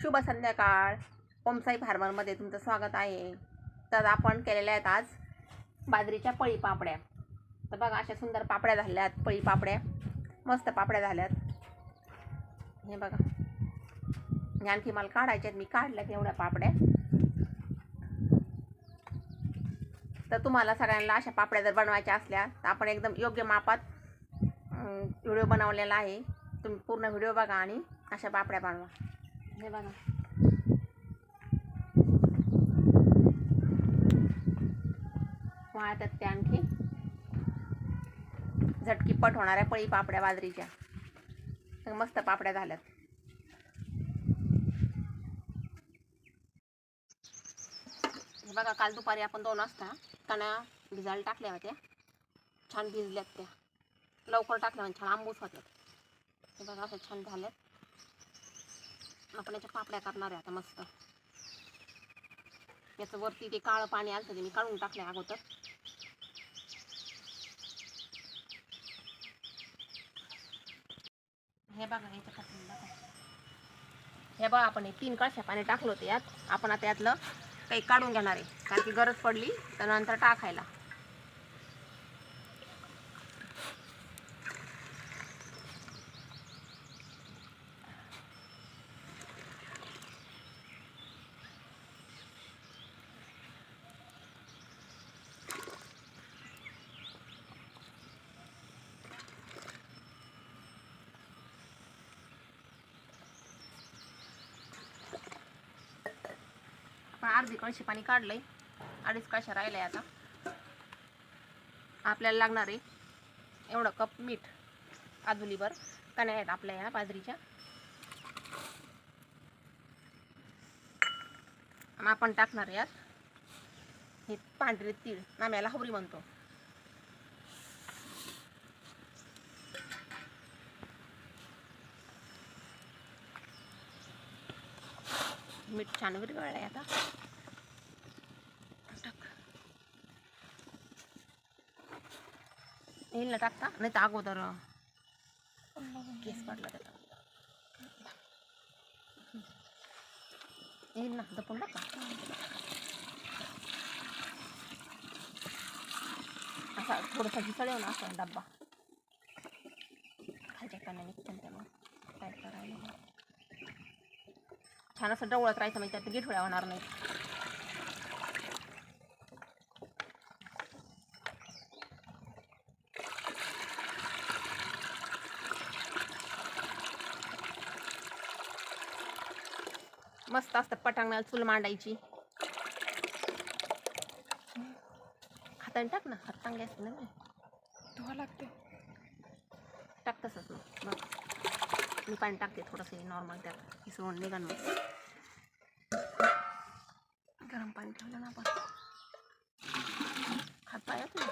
शुभ संध्याकाळ. ओमसाई फार्मरमध्ये तुमचं स्वागत आहे. तर आपण केलेल्या आहेत आज बाजरीच्या पळी पापड्या. तर बघा अशा सुंदर पापड्या झाल्या आहेत पळी पापड्या. मस्त पापड्या झाल्यात. हे बघा. हे आणखी मला काढायच्या आहेत मी काढल्यात एवढ्या पापड्या. तर तुम्हाला सगळ्यांना अशा पापड्या जर बनवायच्या असल्या तर आपण एकदम योग्य मापात व्हिडिओ बनवलेला आहे. तुम्ही पूर्ण व्हिडिओ बघा आणि अशा पापड्या बनवा. हे बघा. वाळतात त्या आणखी. झटकी पट होणाऱ्या पळी पापड्या बाजरीच्या. तर मस्त पापड्या झाल्यात. हे बघा काल दुपारी आपण दोन वाजता कण्या भिजायला टाकल्या होत्या. छान भिजल्यात त्या. लवकर टाकल्या म्हणजे छान आंबूस होत्या हे बघा असं छान झाल्यात. आपण याच्या पापड्या करणार आहे आता मस्त. याचं वरती ते काळं पाणी आलं ते मी काढून टाकले अगोदर. हे बघा याच्या टाकून हे बघा आपण हे तीन कळशा पाणी टाकलं होतं यात. आपण आता यातलं काही काढून घेणार आहे. कारण की गरज पडली तर नंतर टाकायला. आपण अर्धी कळशी पाणी काढलंय. अडीच कळशा राहिलंय आता. आपल्याला लागणार आहे एवढं कप मीठ आदुलीवर कण्या आहेत आपल्या या बाजरीच्या. आणि आपण टाकणार यात हे पांढरे तीळ. नाम्याला हवरी म्हणतो. मीठ छान विरघळलंय आता. येईल ना टाकता? नाही तर अगोदर केस पडला त्याचा. येईल ना दपून टाका. असा थोडासा घिसळ ना असा डब्बा. खालच्या काना निघतं त्यामुळे. काय करायला? छान असं डवळत राहायचं म्हणजे त्यात गिठोळ्या होणार नाही मस्त असतं पटांगणाला चूल मांडायची. हाताने टाक ना हात चांगले असते ना. धुवा लागते टाक तसंच मग. मग मी पाणी टाकते थोडंसं नॉर्मल त्यात हिसवून निघाल मग गरम पाणी ठेवलं ना आपण हात पायात ना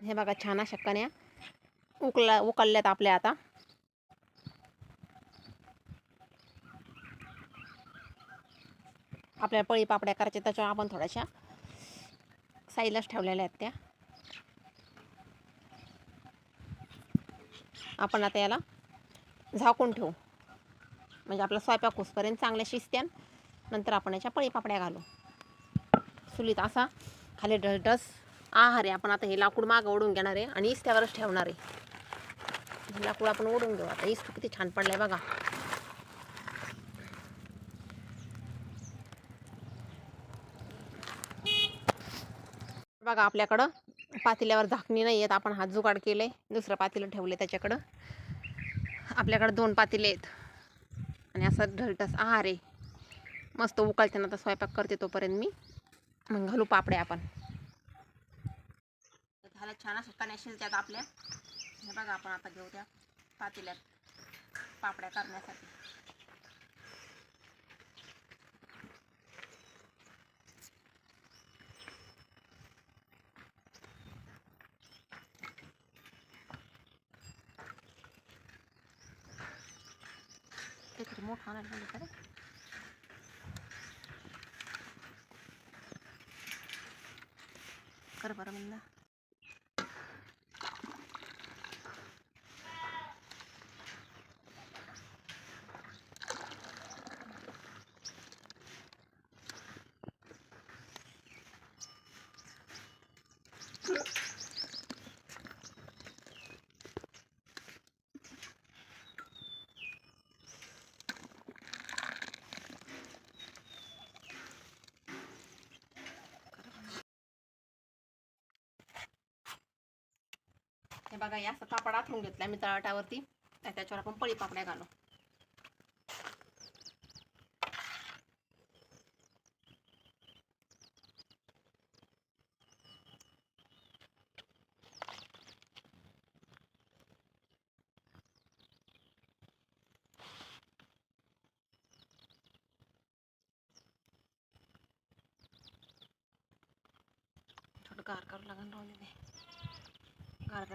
हे बघा छान अशा कण्या उकला उकलल्यात आपल्या आता. आपल्याला पळी पापड्या करायच्या त्याच्यावर आपण थोड्याशा साईलाच ठेवलेल्या आहेत त्या. आपण आता याला झाकून ठेवू. म्हणजे आपला स्वयंपाक कुसपर्यंत चांगल्या शिजत्यान नंतर आपण याच्या पळी पापड्या घालू. चुलीत असा खाली डस आहारे आहार आहे. आपण आता हे लाकूड मागं ओढून घेणार आहे आणि इस्त्यावरच ठेवणार आहे. लाकूड आपण ओढून घेऊ. आता इस्तू किती छान पडलाय बघा. बघा आपल्याकडं. पातेल्यावर झाकणी नाही आहेत आपण हात जुगाड केले दुसरं पातेलं ठेवले त्याच्याकडं. आपल्याकडं दोन पातेले आहेत. आणि असं ढलटस आहार आहे. मस्त उकळताना तर स्वयंपाक करते तोपर्यंत मी. मग घालू पापड्या आपण. झालं छान अशा कण्या शिजत्यात आपल्या. हे बघा आपण आता घेऊ त्या पातेल्यात पापड्या करण्यासाठी. काहीतरी मोठा नाही पाहिजे का कर बरं म्हणलं बघा या असं कापड आथरून घेतला मी तळाटावरती. त्याच्यावर आपण पळी पापड्या घालू. थोडं गार करू लागून राहू दे गार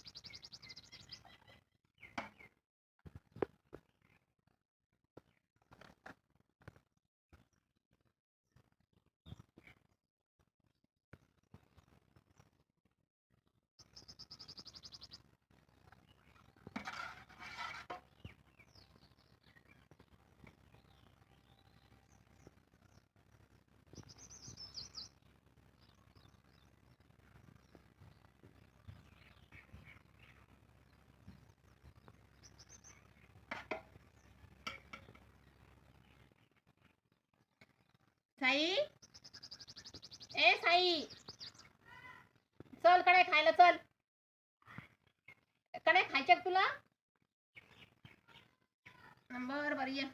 साई? ए साई! चलकडे खायला चल. कडे खायच्या तुला? बर बर ये.